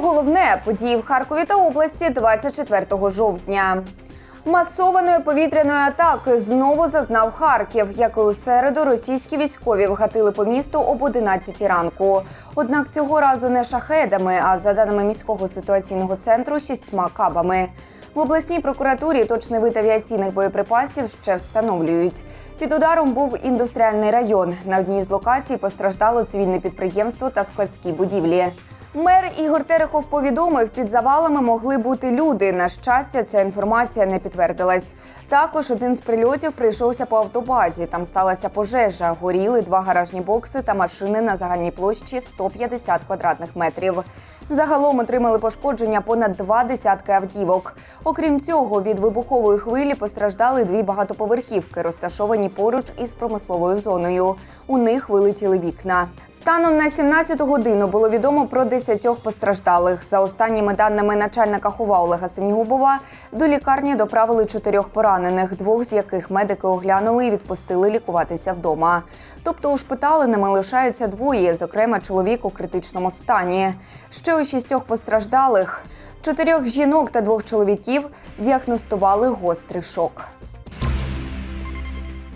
Головне події в Харкові та області 24 жовтня. Масованої повітряної атаки знову зазнав Харків, як і у середу російські військові вгатили по місту об 11 ранку. Однак цього разу не шахедами, а за даними міського ситуаційного центру, шістьма кабами. В обласній прокуратурі точний вид авіаційних боєприпасів ще встановлюють. Під ударом був індустріальний район. На одній з локацій постраждало цивільне підприємство та складські будівлі. Мер Ігор Терехов повідомив, під завалами могли бути люди. На щастя, ця інформація не підтвердилась. Також один з прильотів прийшовся по автобазі. Там сталася пожежа. Горіли два гаражні бокси та машини на загальній площі 150 квадратних метрів. Загалом отримали пошкодження понад два десятки автівок. Окрім цього, від вибухової хвилі постраждали дві багатоповерхівки, розташовані поруч із промисловою зоною. У них вилетіли вікна. Станом на 17 годину було відомо про 10 постраждалих. За останніми даними начальника хова Олега Синігубова, до лікарні доправили чотирьох поранених, двох з яких медики оглянули і відпустили лікуватися вдома. Тобто ушпиталеними лишаються двоє, зокрема чоловік у критичному стані. Ще у шістьох постраждалих. Чотирьох жінок та двох чоловіків діагностували гострий шок.